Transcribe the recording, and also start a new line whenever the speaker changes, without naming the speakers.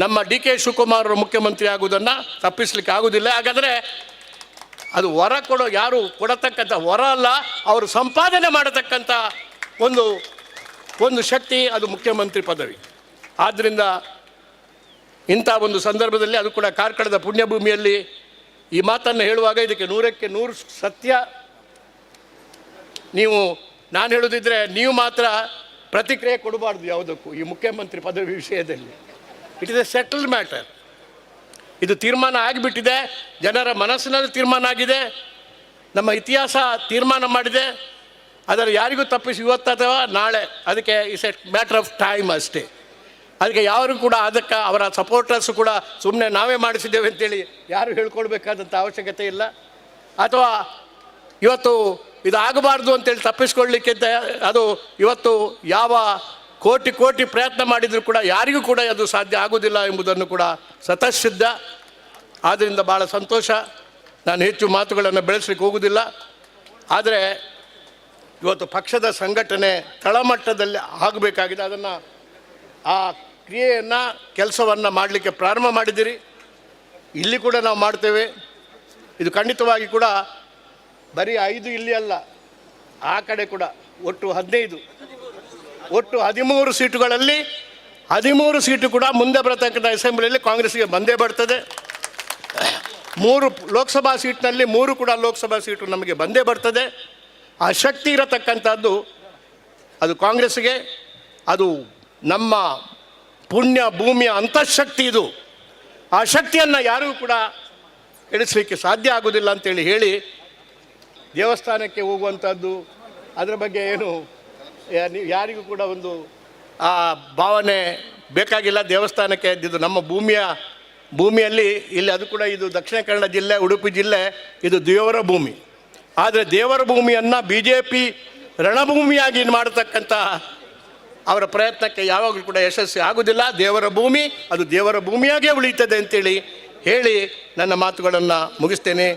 ನಮ್ಮ D K Shivakumar ಅವರು ಮುಖ್ಯಮಂತ್ರಿ ಆಗುವುದನ್ನು ತಪ್ಪಿಸ್ಲಿಕ್ಕೆ ಆಗೋದಿಲ್ಲ. ಹಾಗಾದರೆ ಅದು ವರ ಕೊಡೋ ಯಾರು ಕೊಡತಕ್ಕಂಥ ವರ ಅಲ್ಲ, ಅವರು ಸಂಪಾದನೆ ಮಾಡತಕ್ಕಂಥ ಒಂದು ಒಂದು ಶಕ್ತಿ ಅದು ಮುಖ್ಯಮಂತ್ರಿ ಪದವಿ. ಆದ್ದರಿಂದ ಇಂಥ ಒಂದು ಸಂದರ್ಭದಲ್ಲಿ ಅದು ಕೂಡ ಕಾರ್ಕಳದ ಪುಣ್ಯಭೂಮಿಯಲ್ಲಿ ಈ ಮಾತನ್ನು ಹೇಳುವಾಗ ಇದಕ್ಕೆ ನೂರಕ್ಕೆ ನೂರು ಸತ್ಯ. ನೀವು, ನಾನು ಹೇಳೋದಿದ್ರೆ ನೀವು ಮಾತ್ರ ಪ್ರತಿಕ್ರಿಯೆ ಕೊಡಬಾರ್ದು ಯಾವುದಕ್ಕೂ ಈ ಮುಖ್ಯಮಂತ್ರಿ ಪದವಿ ವಿಷಯದಲ್ಲಿ. It is a settled matter ಇದು ತೀರ್ಮಾನ ಆಗಿಬಿಟ್ಟಿದೆ. ಜನರ ಮನಸ್ಸಿನಲ್ಲಿ ತೀರ್ಮಾನ ಆಗಿದೆ. ನಮ್ಮ ಇತಿಹಾಸ ತೀರ್ಮಾನ ಮಾಡಿದೆ. ಅದರ ಯಾರಿಗೂ ತಪ್ಪಿಸಿ ಇವತ್ತು ಅಥವಾ ನಾಳೆ. ಅದಕ್ಕೆ is a matter of time ಅಷ್ಟೇ. ಅದಕ್ಕೆ ಯಾರು ಕೂಡ ಅದಕ್ಕೆ ಅವರ ಸಪೋರ್ಟರ್ಸು ಕೂಡ ಸುಮ್ಮನೆ ನಾವೇ ಮಾಡಿಸಿದ್ದೇವೆ ಅಂತೇಳಿ ಯಾರು ಹೇಳ್ಕೊಳ್ಬೇಕಾದಂಥ ಅವಶ್ಯಕತೆ ಇಲ್ಲ. ಅಥವಾ ಇವತ್ತು ಇದಾಗಬಾರ್ದು ಅಂತೇಳಿ ತಪ್ಪಿಸ್ಕೊಳ್ಲಿಕ್ಕಿಂತ ಅದು ಇವತ್ತು ಯಾವ ಕೋಟಿ ಕೋಟಿ ಪ್ರಯತ್ನ ಮಾಡಿದರೂ ಕೂಡ ಯಾರಿಗೂ ಕೂಡ ಅದು ಸಾಧ್ಯ ಆಗುವುದಿಲ್ಲ ಎಂಬುದನ್ನು ಕೂಡ ಸತಸಿದ್ಧ ಆದ್ದರಿಂದ ಭಾಳ ಸಂತೋಷ. ನಾನು ಹೆಚ್ಚು ಮಾತುಗಳನ್ನು ಬೆಳೆಸಲಿಕ್ಕೆ ಹೋಗುವುದಿಲ್ಲ. ಆದರೆ ಇವತ್ತು ಪಕ್ಷದ ಸಂಘಟನೆ ತಳಮಟ್ಟದಲ್ಲಿ ಆಗಬೇಕಾಗಿದೆ. ಅದನ್ನು ಆ ಕ್ರಿಯೆಯನ್ನು, ಕೆಲಸವನ್ನು ಮಾಡಲಿಕ್ಕೆ ಪ್ರಾರಂಭ ಮಾಡಿದ್ದೀರಿ. ಇಲ್ಲಿ ಕೂಡ ನಾವು ಮಾಡ್ತೇವೆ. ಇದು ಖಂಡಿತವಾಗಿ ಕೂಡ ಬರೀ ಐದು ಇಲ್ಲಿ ಅಲ್ಲ, ಆ ಕಡೆ ಕೂಡ ಒಟ್ಟು ಹದಿನೈದು. ಒಟ್ಟು ಹದಿಮೂರು ಸೀಟುಗಳಲ್ಲಿ ಹದಿಮೂರು ಸೀಟು ಕೂಡ ಮುಂದೆ ಬರತಕ್ಕಂಥ ಅಸೆಂಬ್ಲಿಯಲ್ಲಿ ಕಾಂಗ್ರೆಸ್ಗೆ ಬಂದೇ ಬರ್ತದೆ. ಮೂರು ಲೋಕಸಭಾ ಸೀಟ್ನಲ್ಲಿ ಮೂರು ಕೂಡ ಲೋಕಸಭಾ ಸೀಟು ನಮಗೆ ಬಂದೇ ಬರ್ತದೆ. ಆ ಶಕ್ತಿ ಇರತಕ್ಕಂಥದ್ದು ಅದು ಕಾಂಗ್ರೆಸ್ಗೆ ಅದು ನಮ್ಮ ಪುಣ್ಯ ಭೂಮಿಯ ಅಂತಃಶಕ್ತಿ ಇದು. ಆ ಶಕ್ತಿಯನ್ನು ಯಾರಿಗೂ ಕೂಡ ಇಳಿಸಲಿಕ್ಕೆ ಸಾಧ್ಯ ಆಗೋದಿಲ್ಲ ಅಂತೇಳಿ ಹೇಳಿ ದೇವಸ್ಥಾನಕ್ಕೆ ಹೋಗುವಂಥದ್ದು, ಅದರ ಬಗ್ಗೆ ಏನು ಯಾರಿಗೂ ಕೂಡ ಒಂದು ಆ ಭಾವನೆ ಬೇಕಾಗಿಲ್ಲ ದೇವಸ್ಥಾನಕ್ಕೆ ಇದು ನಮ್ಮ ಭೂಮಿಯ ಭೂಮಿಯಲ್ಲಿ ಇಲ್ಲಿ ಅದು ಕೂಡ ಇದು ದಕ್ಷಿಣ ಕನ್ನಡ ಜಿಲ್ಲೆ, ಉಡುಪಿ ಜಿಲ್ಲೆ, ಇದು ದೇವರ ಭೂಮಿ. ಆದರೆ ದೇವರ ಭೂಮಿಯನ್ನು ಬಿ ಜೆ ಪಿ ರಣಭೂಮಿಯಾಗಿ ಮಾಡತಕ್ಕಂಥ ಅವರ ಪ್ರಯತ್ನಕ್ಕೆ ಯಾವಾಗಲೂ ಕೂಡ ಯಶಸ್ವಿ ಆಗುವುದಿಲ್ಲ ದೇವರ ಭೂಮಿ, ಅದು ದೇವರ ಭೂಮಿಯಾಗೇ ಉಳಿಯುತ್ತದೆ ಅಂತೇಳಿ ಹೇಳಿ ನನ್ನ ಮಾತುಗಳನ್ನು ಮುಗಿಸ್ತೇನೆ.